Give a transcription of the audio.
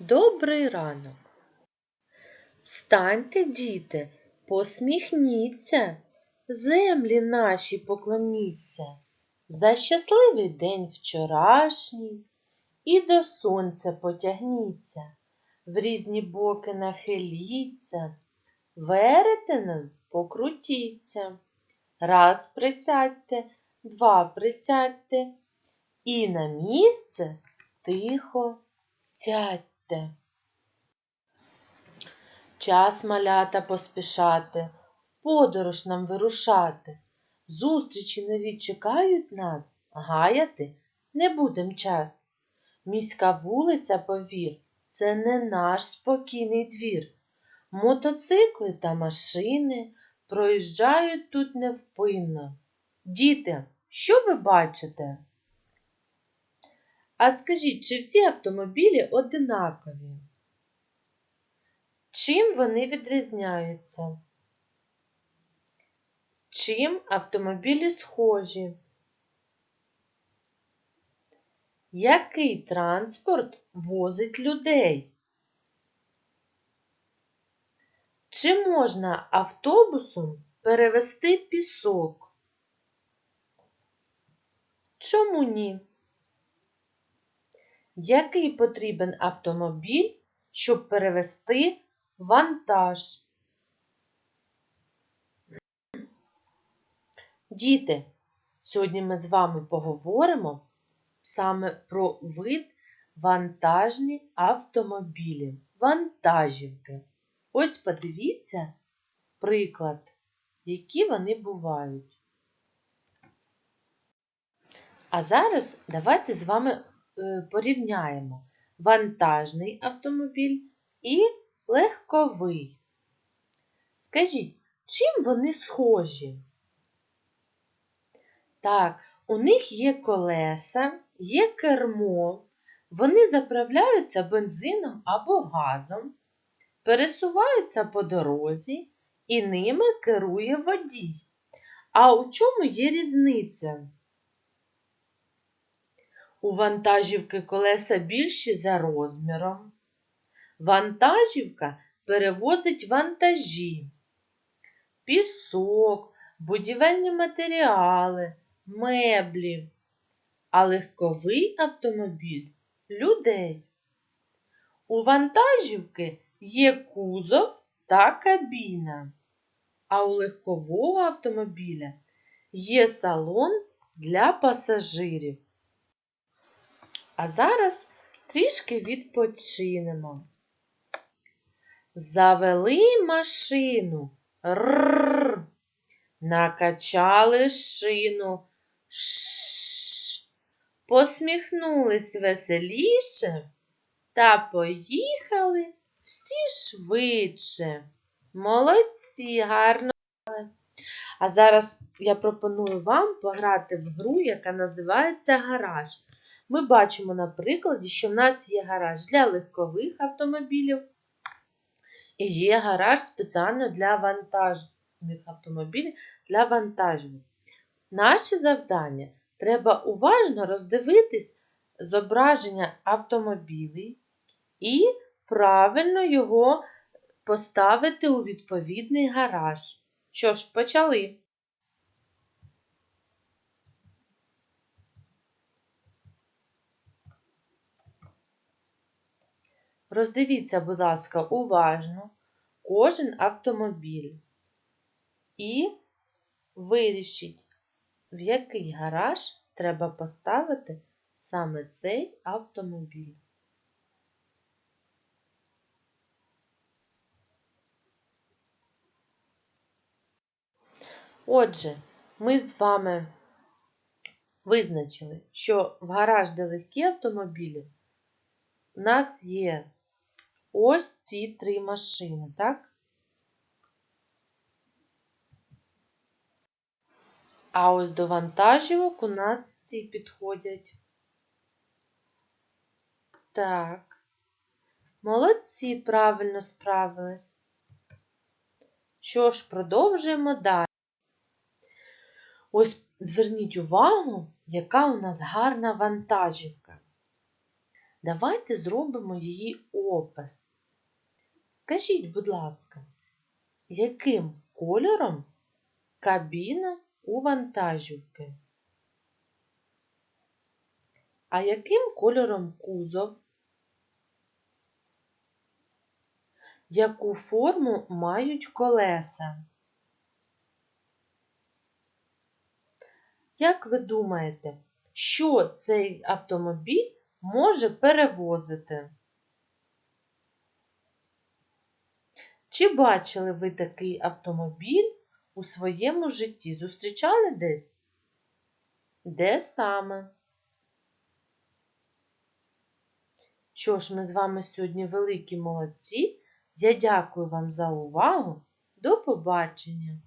Добрий ранок. Встаньте, діти, посміхніться, землі наші поклоніться за щасливий день вчорашній і до сонця потягніться, в різні боки нахиліться, веретеном покрутіться. Раз присядьте, два присядьте і на місце тихо сядьте. Час малята поспішати, в подорож нам вирушати. Зустрічі нові чекають нас, гаяти не будем час. Міська вулиця, повір, це не наш спокійний двір. Мотоцикли та машини проїжджають тут невпинно. Діти, що ви бачите? А скажіть, чи всі автомобілі одинакові? Чим вони відрізняються? Чим автомобілі схожі? Який транспорт возить людей? Чи можна автобусом перевезти пісок? Чому ні? Який потрібен автомобіль, щоб перевезти вантаж? Діти, сьогодні ми з вами поговоримо саме про вид вантажні автомобілі, вантажівки. Ось подивіться приклад, які вони бувають. А зараз давайте з вами порівняємо вантажний автомобіль і легковий. Скажіть, чим вони схожі? Так, у них є колеса, є кермо, вони заправляються бензином або газом, пересуваються по дорозі і ними керує водій. А у чому є різниця? У вантажівки колеса більші за розміром. Вантажівка перевозить вантажі, пісок, будівельні матеріали, меблі, а легковий автомобіль людей. У вантажівки є кузов та кабіна, а у легкового автомобіля є салон для пасажирів. А зараз трішки відпочинемо. Завели машину. Рррр. Накачали шину. Шш. Посміхнулись веселіше та поїхали всі швидше. Молодці, гарно. А зараз я пропоную вам пограти в гру, яка називається гараж. Ми бачимо на прикладі, що в нас є гараж для легкових автомобілів і є гараж спеціально для вантажних автомобілів для вантажних. Наше завдання треба уважно роздивитись зображення автомобілів і правильно його поставити у відповідний гараж. Що ж, почали. Роздивіться, будь ласка, уважно кожен автомобіль і вирішіть, в який гараж треба поставити саме цей автомобіль. Отже, ми з вами визначили, що в гараж, легкі автомобілі, у нас є ось ці три машини, так? А ось до вантажівок у нас ці підходять. Так. Молодці, правильно справились. Що ж, продовжуємо далі. Ось зверніть увагу, яка у нас гарна вантажівка. Давайте зробимо її опис. Скажіть, будь ласка, яким кольором кабіна у вантажівки? А яким кольором кузов? Яку форму мають колеса? Як ви думаєте, що цей автомобіль може перевозити? Чи бачили ви такий автомобіль у своєму житті? Зустрічали десь? Де саме? Що ж, ми з вами сьогодні великі молодці. Я дякую вам за увагу. До побачення!